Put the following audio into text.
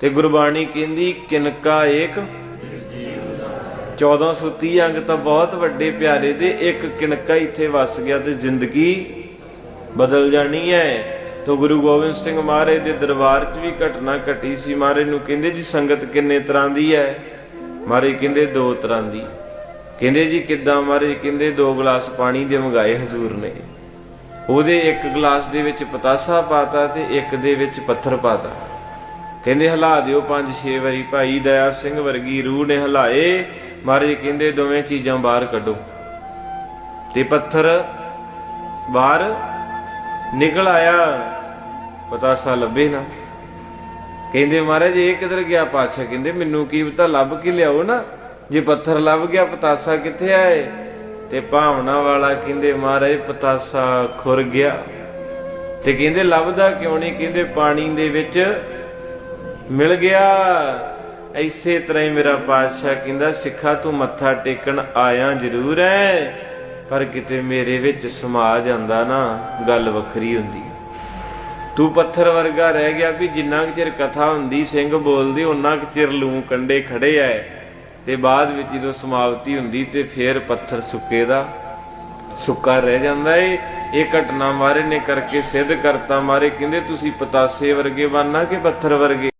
ਤੇ ਗੁਰਬਾਣੀ ਕਹਿੰਦੀ, ਕਿਨਕਾ ਏਕ? 1430 ਅੰਗ ਤਾਂ ਬਹੁਤ ਵੱਡੇ ਪਿਆਰੇ ਦੇ, ਇੱਕ ਕਿਣਕਾ ਇੱਥੇ ਵਸ ਗਿਆ ਤੇ ਜ਼ਿੰਦਗੀ ਬਦਲ ਜਾਣੀ ਹੈ। ਤੋ ਗੁਰੂ ਗੋਬਿੰਦ ਸਿੰਘ ਮਹਾਰਾਜ ਦੇ ਦਰਬਾਰ 'ਚ ਵੀ ਘਟਨਾ ਘਟੀ ਸੀ। ਮਹਾਰਾਜ ਨੂੰ ਕਹਿੰਦੇ, ਜੀ, ਸੰਗਤ ਕਿੰਨੇ ਤਰ੍ਹਾਂ ਦੀ ਹੈ? ਮਹਾਰਾਜ ਕਹਿੰਦੇ, ਦੋ ਤਰ੍ਹਾਂ ਦੀ। ਕਹਿੰਦੇ, ਜੀ, ਕਿੱਦਾਂ? ਮਹਾਰਾਜ ਕਹਿੰਦੇ, ਦੋ ਗਲਾਸ ਪਾਣੀ ਦੇ ਮੰਗਾਏ ਹਜ਼ੂਰ ਨੇ। ਉਹਦੇ ਇੱਕ ਗਲਾਸ ਦੇ ਵਿੱਚ ਪਤਾਸਾ ਪਾਤਾ ਤੇ ਇੱਕ ਦੇ ਵਿੱਚ ਪੱਥਰ ਪਾਤਾ। ਕਹਿੰਦੇ, ਹਿਲਾ ਦਿਓ ਪੰਜ ਛੇ ਵਾਰੀ ਭਾਈ, ਦਇਆ ਸਿੰਘ ਵਰਗੀ ਰੂਹ ਨੇ ਹਿਲਾਏ। ਮਹਾਰਾਜ ਕਹਿੰਦੇ, ਦੋਵੇਂ ਚੀਜ਼ਾਂ ਬਾਹਰ ਕੱਢੋ। ਤੇ ਪੱਥਰ ਬਾਹਰ ਨਿਕਲ ਆਇਆ। ਪਤਾਸਾ ਲੱਭੇ ਨਾ। ਕਹਿੰਦੇ, ਮਹਾਰਾਜ, ਇਹ ਕਿਧਰ ਗਿਆ ਪਾਛਾ ਕਹਿੰਦੇ, ਮੈਨੂੰ ਕੀ ਪਤਾ, ਲੱਭ ਕੇ ਲਿਆਓ ਨਾ। ਜੇ ਪੱਥਰ ਲੱਭ ਗਿਆ, ਪਤਾਸਾ ਕਿੱਥੇ ਆਏ? ਤੇ ਭਾਵਨਾ ਵਾਲਾ ਕਹਿੰਦੇ, ਮਹਾਰਾਜ, ਪਤਾਸਾ ਖੁਰ ਗਿਆ। ਤੇ ਕਹਿੰਦੇ, ਲੱਭਦਾ ਕਿਉਂ ਨਹੀਂ? ਕਹਿੰਦੇ, ਪਾਣੀ ਦੇ ਵਿੱਚ ਮਿਲ ਗਿਆ। ਐਸੇ ਤਰ੍ਹਾਂ ਹੀ ਮੇਰਾ ਪਾਤਸ਼ਾਹ ਕਹਿੰਦਾ, ਸਿੱਖਾ ਤੂੰ ਮੱਥਾ ਟੇਕਣ ਆਇਆ ਜ਼ਰੂਰ ਐ, ਪਰ ਕਿਤੇ ਮੇਰੇ ਵਿੱਚ ਸਮਾ ਜਾਂਦਾ ਨਾ, ਗੱਲ ਵੱਖਰੀ ਹੁੰਦੀ। ਤੂੰ ਪੱਥਰ ਵਰਗਾ ਰਹਿ ਗਿਆ ਵੀ ਜਿੰਨਾ ਕੁ ਚਿਰ ਕਥਾ ਹੁੰਦੀ, ਸਿੰਘ ਬੋਲਦੇ ਉਹਨਾਂ ਕੁ ਚਿਰ ਲੂ ਕੰਡੇ ਖੜੇ ਐ। ਤੇ ਬਾਅਦ ਵਿੱਚ ਜਦੋਂ ਸਮਾਪਤੀ ਹੁੰਦੀ, ਤੇ ਫੇਰ ਪੱਥਰ ਸੁੱਕੇ ਦਾ, ਸੁੱਕਾ ਰਹਿ ਜਾਂਦਾ ਏ। ਇਹ ਘਟਨਾ ਮਾਰੇ ਨੇ ਕਰਕੇ ਸਿੱਧ ਕਰਤਾ ਮਾਰੇ, ਕਹਿੰਦੇ ਤੁਸੀਂ ਪਤਾਸੇ ਵਰਗੇ ਬਣਨਾ ਕਿ ਪੱਥਰ ਵਰਗੇ?